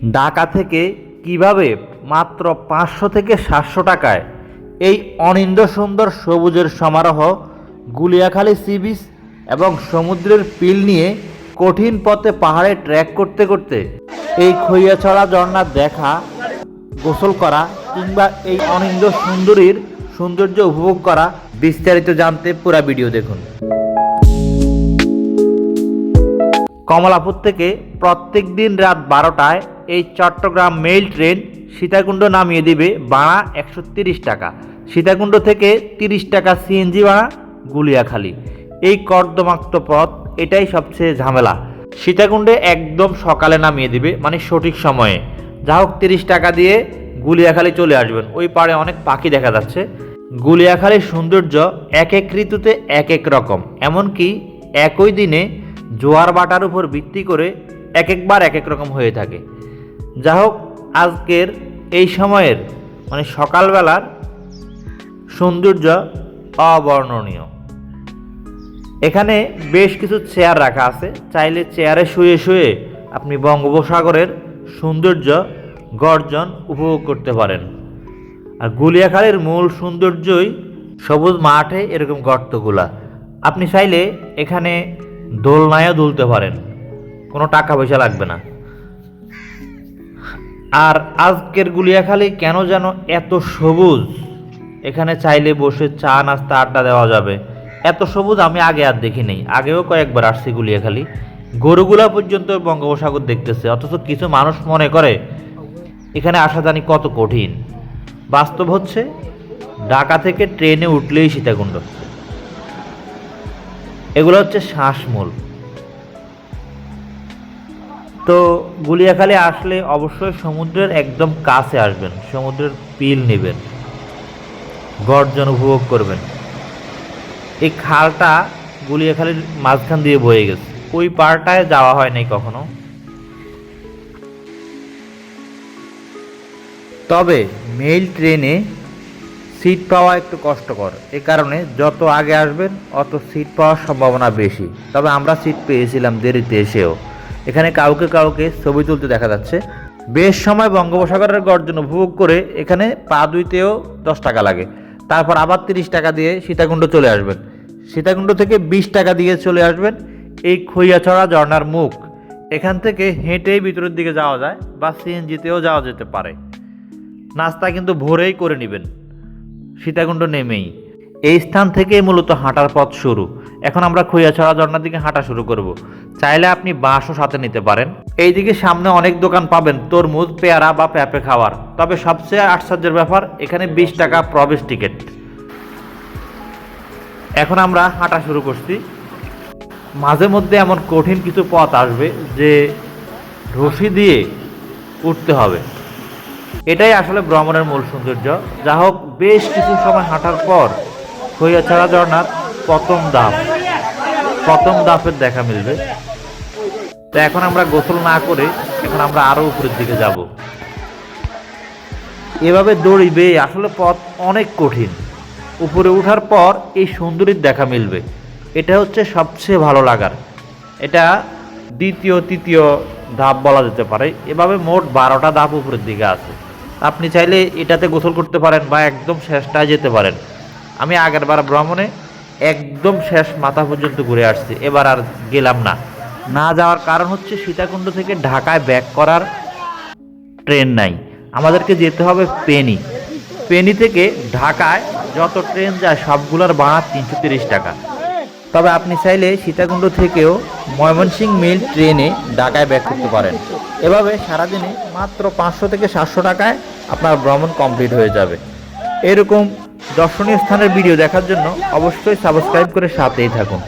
ঢাকা থেকে কীভাবে মাত্র পাঁচশো থেকে সাতশো টাকায় এই অনিন্দ সুন্দর সবুজের সমারোহ গুলিয়াখালী সি বিচ এবং সমুদ্রের পিল নিয়ে কঠিন পথে পাহাড়ে ট্রেক করতে করতে এই খইয়াছড়া ঝর্ণা দেখা, গোসল করা কিংবা এই অনিন্দ সুন্দরীর সৌন্দর্য উপভোগ করা বিস্তারিত জানতে পুরা ভিডিও দেখুন। কমলাপুর থেকে প্রত্যেক দিন রাত বারোটায় এই চট্টগ্রাম মেইল ট্রেন সীতাকুণ্ড নামিয়ে দিবে ভাড়া একশো তিরিশ টাকা। সীতাকুণ্ড থেকে তিরিশ টাকা সিএনজি ভাড়া গুলিয়াখালী। এই কর্দমাক্ত পথ, এটাই সবচেয়ে ঝামেলা। সীতাকুণ্ডে একদম সকালে নামিয়ে দিবে মানে সঠিক সময়ে। যা হোক তিরিশ টাকা দিয়ে গুলিয়াখালী চলে আসবেন। ওই পাড়ে অনেক পাখি দেখা যাচ্ছে। গুলিয়াখালীর সৌন্দর্য এক এক ঋতুতে এক এক রকম। এমনকি একই দিনে জোয়ার বাটার উপর ভিত্তি করে এক একবার এক এক রকম হয়ে থাকে। যা হোক আজকের এই সময়ের মানে সকালবেলার সৌন্দর্য অবর্ণনীয়। এখানে বেশ কিছু চেয়ার রাখা আছে। চাইলে চেয়ারে শুয়ে শুয়ে আপনি বঙ্গোপসাগরের সৌন্দর্য গর্জন উপভোগ করতে পারেন। আর গুলিয়াখালীর মূল সৌন্দর্যই সবুজ মাঠে এরকম গর্তগুলা। আপনি চাইলে এখানে দোলনায়ও দুলতে পারেন। কোনো টাকা পয়সা লাগবে না। আর আজকের গুলিয়াখালী কেন যেন এত সবুজ? এখানে চাইলে বসে চা, নাস্তা, আড্ডা দেওয়া যাবে। এত সবুজ আমি আগে আর দেখি নেই আগেও কয়েকবার আসছি গুলিয়াখালী। গরুগুলা পর্যন্ত বঙ্গোপসাগর দেখতেছে, অথচ কিছু মানুষ মনে করে, এখানে আসা জানি কত কঠিন। বাস্তব হচ্ছে, ঢাকা থেকে ট্রেনে উঠলেই সীতাকুণ্ড। এগুলো হচ্ছে শ্বাসমূল। তো গুলিয়াখালী আসলে অবশ্যই সমুদ্রের একদম কাছে আসবেন, সমুদ্রের পিল নেবেন, গর্জন উপভোগ করবেন। এই খালটা গুলিয়াখালীর মাঝখান দিয়ে বয়ে গেছে। ওই পাড়টায় যাওয়া হয় নাই কখনো। তবে মেইল ট্রেনে সিট পাওয়া একটু কষ্টকর। এ কারণে যত আগে আসবেন, অত সিট পাওয়ার সম্ভাবনা বেশি। তবে আমরা সিট পেয়েছিলাম দেরিতে এসেও। এখানে কাউকে কাউকে ছবি তুলতে দেখা যাচ্ছে। বেশ সময় বঙ্গোপসাগরের গর্জন উপভোগ করে এখানে পা দুইতেও দশ টাকা লাগে। তারপর আবার তিরিশ টাকা দিয়ে সীতাকুণ্ড চলে আসবেন। সীতাকুণ্ড থেকে বিশ টাকা দিয়ে চলে আসবেন এই খইয়াছড়া ঝর্ণার মুখ। এখান থেকে হেঁটেই ভিতরের দিকে যাওয়া যায় বা সিএনজিতেও যাওয়া যেতে পারে। নাস্তা কিন্তু ভোরেই করে নেবেন। সীতাকুণ্ড নেমেই। এই স্থান থেকেই মূলত হাঁটার পথ শুরু। এখন আমরা খইয়াছড়া ঝর্ণার দিকে হাঁটা শুরু করব। চাইলে আপনি বাঁশও সাথে নিতে পারেন। এইদিকে সামনে অনেক দোকান পাবেন তরমুজ, পেয়ারা বা পেঁপে খাওয়ার। তবে সবচেয়ে আশ্চর্যের ব্যাপার, এখানে বিশ টাকা প্রবেশ টিকিট। এখন আমরা হাঁটা শুরু করছি। মাঝে মধ্যে এমন কঠিন কিছু পথ আসবে যে রশি দিয়ে উঠতে হবে। এটাই আসলে ভ্রমণের মূল সৌন্দর্য। যা হোক, বেশ কিছু সময় হাঁটার পর খইয়াছড়া ঝর্ণার প্রথম ধাপ। প্রথম ধাপের দেখা মিলবে। তো এখন আমরা গোসল না করে এখন আমরা আরও উপরের দিকে যাব। এভাবে দড়ি আসলে পথ অনেক কঠিন। উপরে ওঠার পর এই সুন্দরীর দেখা মিলবে। এটা হচ্ছে সবচেয়ে ভালো লাগার। এটা দ্বিতীয়, তৃতীয় ধাপ বলা যেতে পারে। এভাবে মোট বারোটা ধাপ উপরের দিকে আছে। আপনি চাইলে এটাতে গোসল করতে পারেন বা একদম শেষটায় যেতে পারেন। আমি আগের বার ভ্রমণে একদম শেষ মাথা পর্যন্ত ঘুরে আসছি, এবার আর গেলাম না। না যাওয়ার কারণ হচ্ছে সীতাকুণ্ড থেকে ঢাকায় ব্যাক করার ট্রেন নাই। আমাদেরকে যেতে হবে পেনি। পেনি থেকে ঢাকায় যত ট্রেন যায়, সবগুলোর ভাড়া তিনশো তিরিশ টাকা। তবে আপনি চাইলে সীতাকুণ্ড থেকেও ময়মনসিংহ মিল ট্রেনে ঢাকায় ব্যাক করতে পারেন। এভাবে সারাদিনে মাত্র পাঁচশো থেকে সাতশো টাকায় আপনার ভ্রমণ কমপ্লিট হয়ে যাবে। এরকম দর্শনীয় স্থানের ভিডিও দেখার জন্য অবশ্যই সাবস্ক্রাইব করে সাথেই থাকুন।